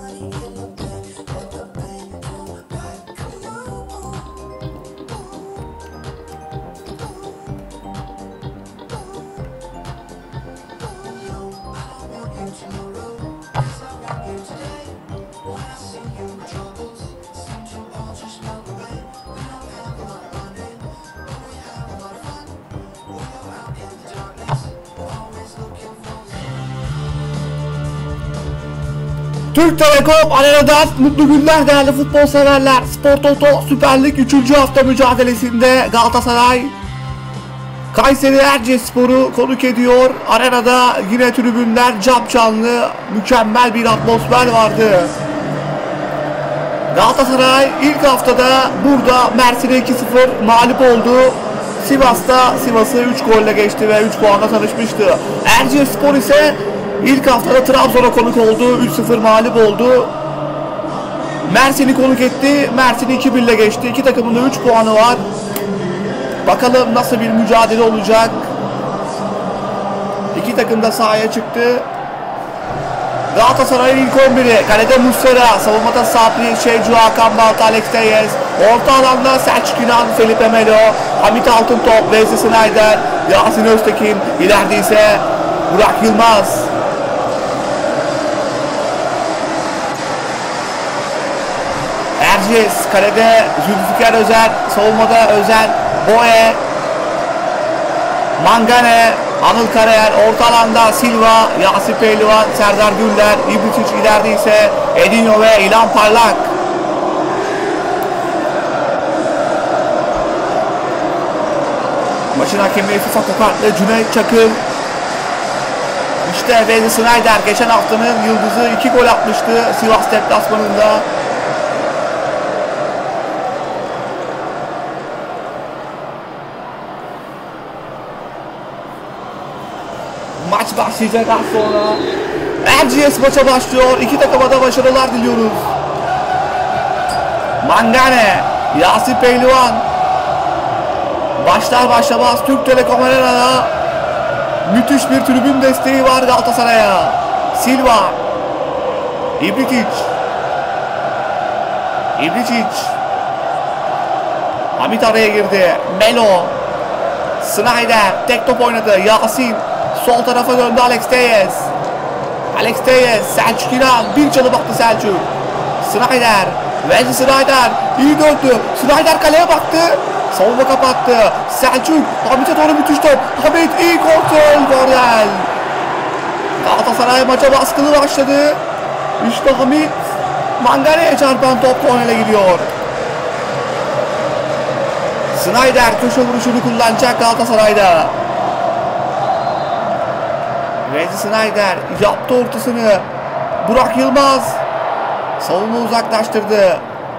body. Türk Telekom Arena'dan mutlu günler değerli futbol severler. Spor Toto Süper Lig 3. hafta mücadelesinde Galatasaray Kayseri Erciyesspor'u konuk ediyor. Arenada yine tribünler cam canlı mükemmel bir atmosfer vardı. Galatasaray ilk haftada burada Mersin'e 2-0 mağlup oldu. Sivas'ta Sivas'ı 3 golle geçti ve 3 puanla tanışmıştı. Erciyesspor ise ilk haftada Trabzon'a konuk oldu. 3-0 mağlup oldu. Mersin'i konuk etti. Mersin'i 2-1 ile geçti. İki takımın da 3 puanı var. Bakalım nasıl bir mücadele olacak. İki takım da sahaya çıktı. Galatasaray'ın ilk 11'i. Kalede Muslera, savunmada Sabri, Şevcu, Hakan Balta, Alex Teyes. Orta alanda Selçuk İnan, Felipe Melo, Hamit Altıntop, Wesley Snyder, Yasin Öztekin. İleride ise Burak Yılmaz. Erciyes, kalede Zülfikar Özer, savunmada Özer, Boye, Mangane, Anıl Karayer, orta alanda Silva, Yasin Pehlivan, Serdar Güller, İbritiç ileride ise Edinho ve İlhan Parlak. Maçın hakemi FIFA kartlı Cüneyt Çakır. İşte Wesley Snyder geçen haftanın yıldızı iki gol atmıştı Sivas deplasmanında. Başlayacak az sonra. Erciyes maça başlıyor. İki takıma da başarılar diliyoruz. Mangane, Yasin Pehlivan. Başlar başlamaz Türk Telekom Arena'da müthiş bir tribün desteği var Galatasaray'a. Silva, İbritic, İbritic, Hamit araya girdi. Melo, Snyder tek top oynadı. Yasin Sol tarafa döndü Alex Teyes. Alex Teyes, Selçuk İnan. Bir çalı baktı Selçuk. Snyder. Wesley Snyder. iyi döndü. Snyder kaleye baktı. Savunma kapattı. Selçuk. Hamit'e doğru müthiş top. Hamit iyi kontrol. Gordel. Galatasaray maça baskılı başladı. İşte Hamit. Mangane'ye çarpan top kornere gidiyor. Snyder köşe vuruşunu kullanacak Galatasaray'da. Wesley Snyder yaptı ortasını. Burak Yılmaz savunma uzaklaştırdı.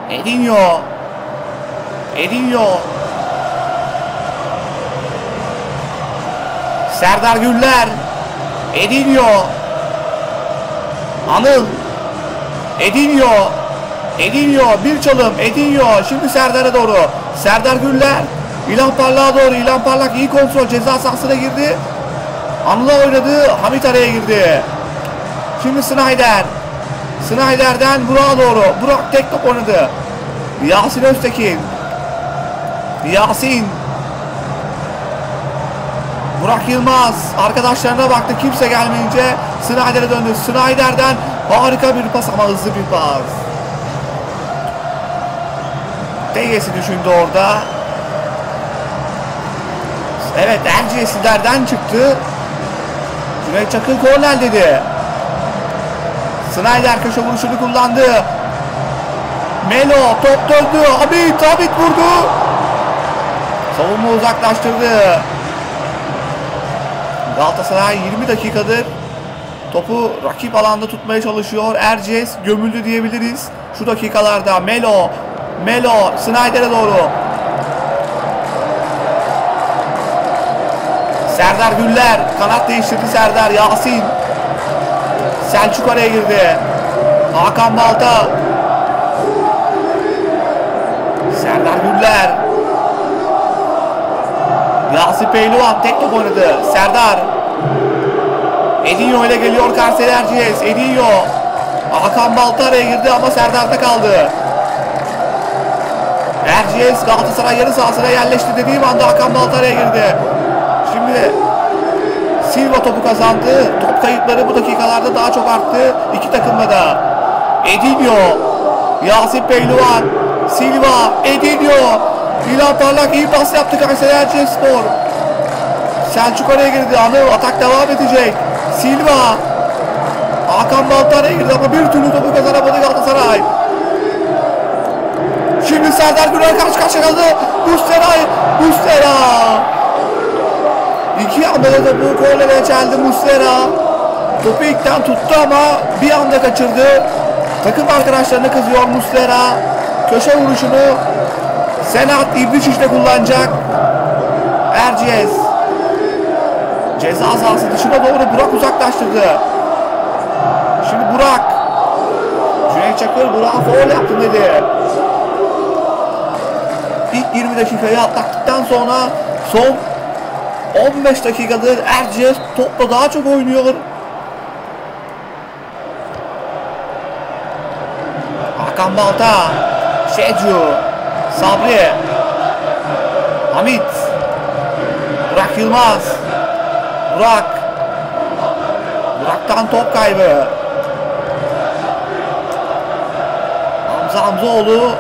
Edinho. Edinho. Serdar Güller. Edinho. Anıl. Edinho. Edinho bir çalım. Edinho şimdi Serdar'a doğru. Serdar Güller. İlhan Parlak'a doğru. İlhan Parlak iyi kontrol. Ceza sahasına girdi. Anıl'a oynadı. Hamit araya girdi. Şimdi Snyder. Snyder'den Burak'a doğru. Burak tek top oynadı. Yasin Öztekin. Yasin. Burak Yılmaz. Arkadaşlarına baktı. Kimse gelmeyince Snyder'e döndü. Snyder'den harika bir pas ama hızlı bir pas. Deyes'i düşündü orada. Evet Erciyes'ilerden çıktı. Cüneyt Çakır korner dedi. Snyder köşe vuruşunu kullandı. Melo top döndü. Hamit, Hamit vurdu. Savunma uzaklaştırdı. Galatasaray 20 dakikadır topu rakip alanda tutmaya çalışıyor. Erciyes gömüldü diyebiliriz. Şu dakikalarda Melo, Melo Snyder'e doğru. Serdar Güller kanat değiştirdi Serdar Yasin. Selçuk araya girdi. Hakan Balta. Serdar Güller. Yasin Pehlivan tek top oynadı. Serdar. Edinho ile geliyor Kayseri Erciyes. Edinho. Hakan Balta araya girdi ama Serdar'da kaldı. Erciyes Galatasaray yarı sahasına yerleşti dediğim anda Hakan Balta araya girdi. Şimdi Silva topu kazandı. Top kayıpları bu dakikalarda daha çok arttı. İki takımda da. Edinho. Yasin Pehlivan. Silva. Edinho. İlhan Parlak iyi pas yaptı Kayseri Spor. Selçuk araya girdi. Anıl atak devam edecek. Silva. Hakan Balta araya girdi ama bir türlü topu kazanamadı Galatasaray. Şimdi Serdar Gürel karşı karşıya kaldı. Da bu kornere çeldi Muslera. Topu ilkten tuttu ama bir anda kaçırdı. Takım arkadaşlarına kızıyor Muslera. Köşe vuruşunu Senat İbrişiş'te kullanacak. Erciyes. Ceza sahası dışına doğru Burak uzaklaştırdı. Şimdi Burak. Cüneyt Çakır Burak'a foul yaptım dedi. İlk 20 dakikayı atlattıktan sonra son 15 dakikadır Erciyes topla daha çok oynuyor. Hakan Balta, Şecu, Sabri, Hamit, Burak Yılmaz, Burak, Burak'tan top kaybı. Hamza Hamzoğlu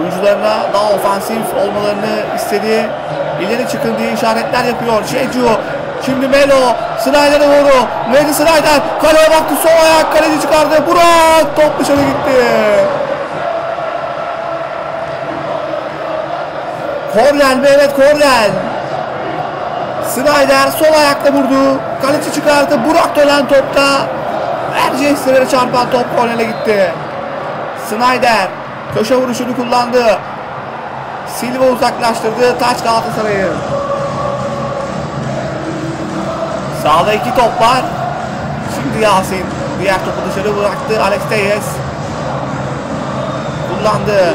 oyuncularına daha ofansif olmalarını istedi. İleri çıkın diye işaretler yapıyor. Şecu. Şimdi Melo. Snyder'e doğru. Mehdi Snyder. Kaleye baktı. Sol ayak. Kaleci çıkardı. Burak. Top dışarı gitti. Kornel mi? Evet Kornel. Snyder sol ayakla vurdu. Kaleci çıkardı. Burak dönen topta. Erciyes'lere çarpan top Kornel'e gitti. Snyder. Köşe vuruşunu kullandı. Silva uzaklaştırdı. Taç Galatasaray'ı. Sağda iki top var. Şimdi Yasin. Diğer topu dışarı bıraktı. Alex Teyes. Kullandı.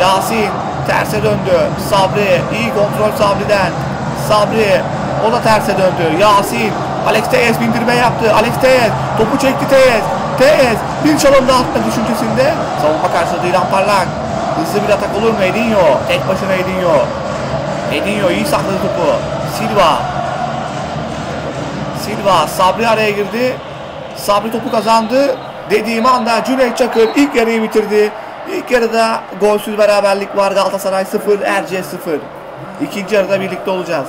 Yasin. Terse döndü. Sabri. iyi kontrol Sabri'den. Sabri. O da terse döndü. Yasin. Alex Teyes bindirme yaptı. Alex Teyes. Topu çekti Teyes. Teyes. Bir çalım daha atma düşüncesinde. Savunma karşıladı İlhan Parlak. Hızlı bir atak olur mu Edinho? Tek başına Edinho. Edinho iyi sakladı topu. Silva. Silva. Sabri araya girdi. Sabri topu kazandı. Dediğim anda Cüneyt Çakır ilk yarıyı bitirdi. İlk yarıda golsüz beraberlik var. Galatasaray 0, Erciyes 0. İkinci yarıda birlikte olacağız.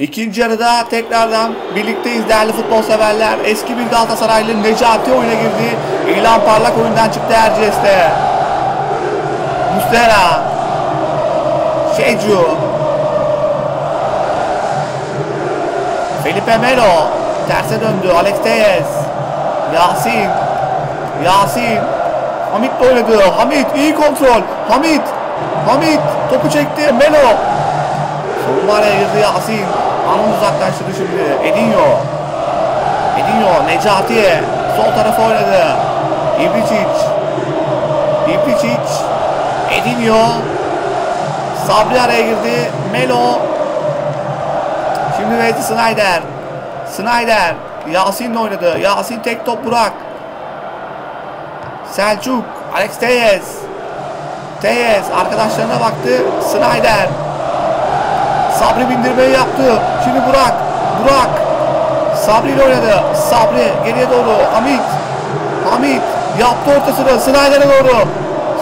İkinci yarıda tekrardan birlikteyiz değerli futbol severler. Eski bir Galatasaraylı Necati oyuna girdi. İlan Parlak oyundan çıktı Erciyes'te. Mustera. Şecu. Felipe Melo. Terse döndü. Alex Teyes. Yasin. Yasin. Hamit oynadı. Hamit iyi kontrol. Hamit. Hamit topu çekti. Melo. Savunma araya girdi Yasin. Anıl uzaklaştırdı şimdi. Edinho. Edinho. Necati. Sol tarafa oynadı. İbricic. İbricic. Edinho. Sabri araya girdi. Melo. Şimdi Wesley Snyder. Snyder. Yasin'le oynadı. Yasin tek top Burak. Selçuk. Alex Teyes. Teyes arkadaşlarına baktı. Snyder. Sabri bindirmeyi yaptı. Şimdi Burak. Burak. Sabri ile oynadı. Sabri geriye doğru. Hamit. Hamit yaptı ortasını. Snyder'e doğru.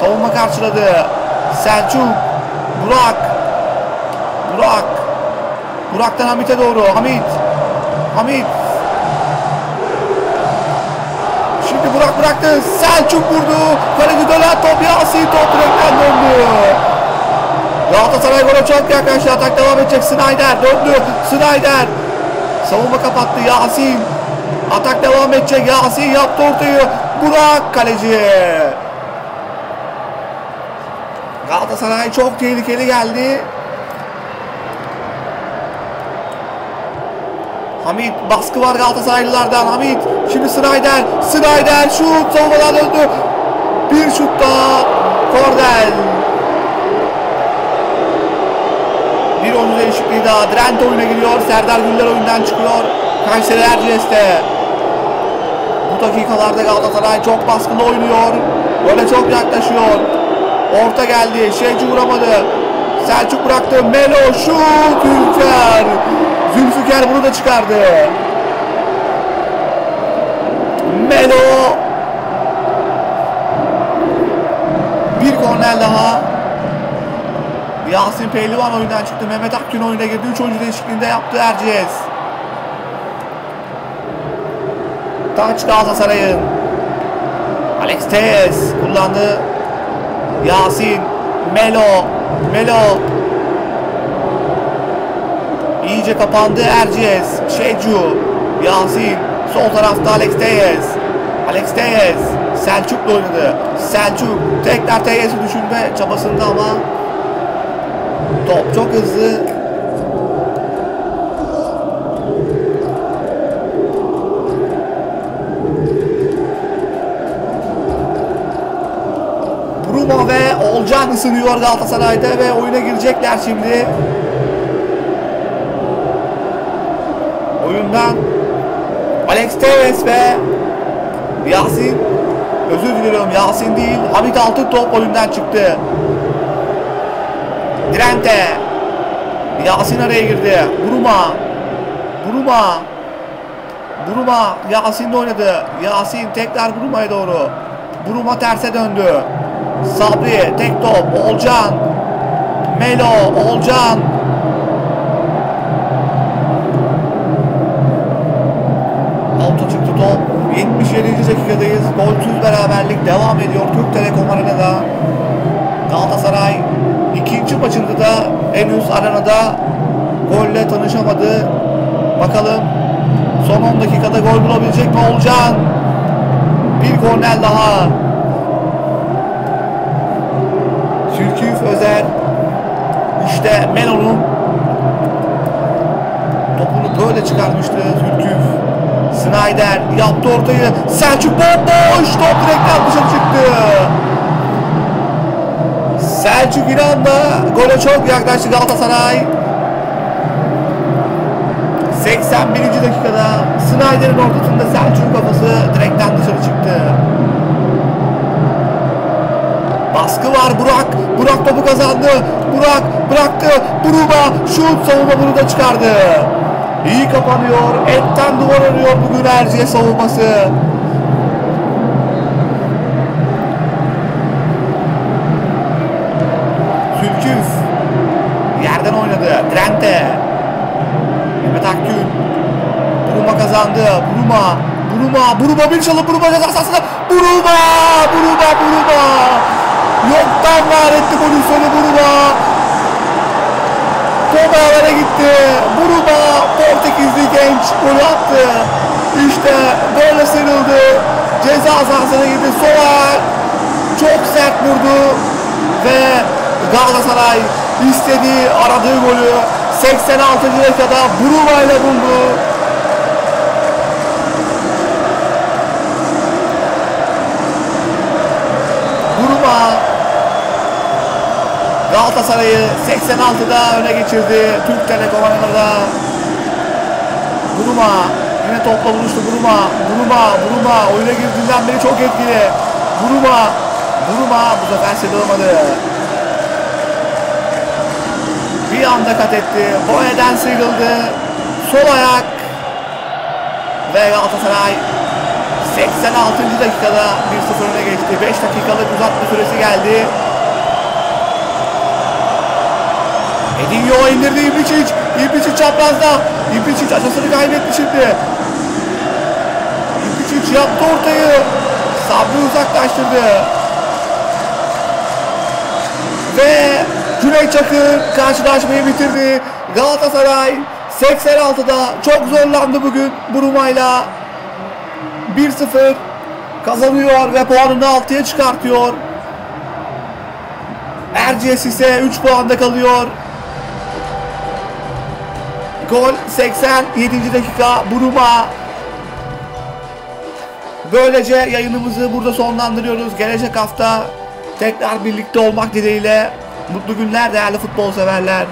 Savunma karşıladı. Selçuk. Burak. Burak. Burak'tan Hamit'e doğru. Hamit. Hamit. Şimdi Burak bıraktı. Selçuk vurdu. Kaleci dönen top Yasin top direkten döndü. Galatasaray gole çok yaklaştı. Atak devam edecek. Snyder döndü. Snyder. Savunma kapattı. Yasin. Atak devam edecek. Yasin yaptı ortayı. Burak kaleci. Galatasaray çok tehlikeli geldi. Hamit baskı var Galatasaraylılardan. Hamit şimdi Snyder. Snyder şut savunmadan döndü. Bir şut daha. Kordel. Bir oyuncu değişikliği daha. Drent oyuna giriyor. Serdar Güller oyundan çıkıyor. Kayseri Erciyes'te. Bu dakikalarda Galatasaray çok baskılı oynuyor. Böyle çok yaklaşıyor. Orta geldi. Şeyci vuramadı. Selçuk bıraktı. Melo şut. Zülfikar. Zülfikar bunu da çıkardı. Melo. Bir korner daha. Yasin Pehlivan oyundan çıktı. Mehmet Akgün oyuna girdi. 3 oyuncu değişikliğinde yaptı Erciyes. Taç Galatasaray'ın. Alex Teyes kullandı. Yasin. Melo. Melo. İyice kapandı Erciyes. Şecu. Yasin. Sol tarafta Alex Teyes. Alex Teyes. Selçuk'la oynadı. Selçuk tekrar Teyes'i düşünme çabasında ama top çok hızlı. Bruno ve Olcan ısınıyor Galatasaray'da ve oyuna girecekler şimdi. Oyundan Alex Tevez ve Yasin özür diliyorum Yasin değil Hamit Altın top oyundan çıktı. Drente Yasin araya girdi. Buruma Buruma Buruma Yasin de oynadı. Yasin tekrar Buruma'ya doğru. Buruma terse döndü. Sabri tek top. Olcan. Melo. Olcan. Auto çıktı top. 77. dakikadayız. Golsüz beraberlik devam ediyor. Türk Telekom Arena'da. Galatasaray ikinci maçında da henüz arenada golle tanışamadı. Bakalım son 10 dakikada gol bulabilecek mi Olcan? Bir kornel daha. Sülküf Özer. İşte Melo'nun topunu böyle çıkarmıştı Sülküf. Snyder yaptı ortayı. Selçuk bomboş. Top direkten dışarı çıktı. Selçuk İnan da gole çok yaklaştı Galatasaray. 81. dakikada Snyder'in ortasında Selçuk'un kafası direkten dışarı çıktı. Baskı var Burak. Burak topu kazandı. Burak bıraktı. Buruma şut savunma bunu da çıkardı. İyi kapanıyor. Etten duvar arıyor bugün Erciye savunması. Sülküf. Yerden oynadı. Drente. Mehmet Akgün. Buruma kazandı. Buruma. Buruma. Buruma bir çalı. Buruma ceza sahasında. Buruma. Buruma. Buruma. Yoktan var etti pozisyonu Buruma. Top ağlara gitti. Buruma. Portekizli genç golü attı. İşte böyle sıyrıldı. Ceza sahasına gitti. Sola çok sert vurdu. Ve Galatasaray istediği aradığı golü 86. dakikada Buruma ile buldu. Buruma Galatasaray'ı 86'da öne geçirdi. Türk Telekom Arena'da. Buruma yine topla buluştu Buruma. Buruma, Buruma oyuna girdiğinden beri çok etkili. Buruma, Buruma bu sefer sıyrılamadı. Bir anda kat etti. Boye'den sıyrıldı. Sol ayak. Ve Galatasaray 86. dakikada 1-0 öne geçti. 5 dakikalık uzatma süresi geldi. Edinho indirdi İbricic. İbricic çaprazda. İbricic açısını kaybetti şimdi. İbricic yaptı ortayı. Sabri uzaklaştırdı. Ve Cüneyt Çakır karşılaşmayı bitirdi. Galatasaray 86'da çok zorlandı bugün Buruma'yla. 1-0 kazanıyor ve puanını 6'ya çıkartıyor. Erciyes ise 3 puanda kalıyor. Gol 87. dakika Buruma. Böylece yayınımızı burada sonlandırıyoruz. Gelecek hafta Tekrar birlikte olmak dileğiyle. Mutlu günler değerli futbol severler.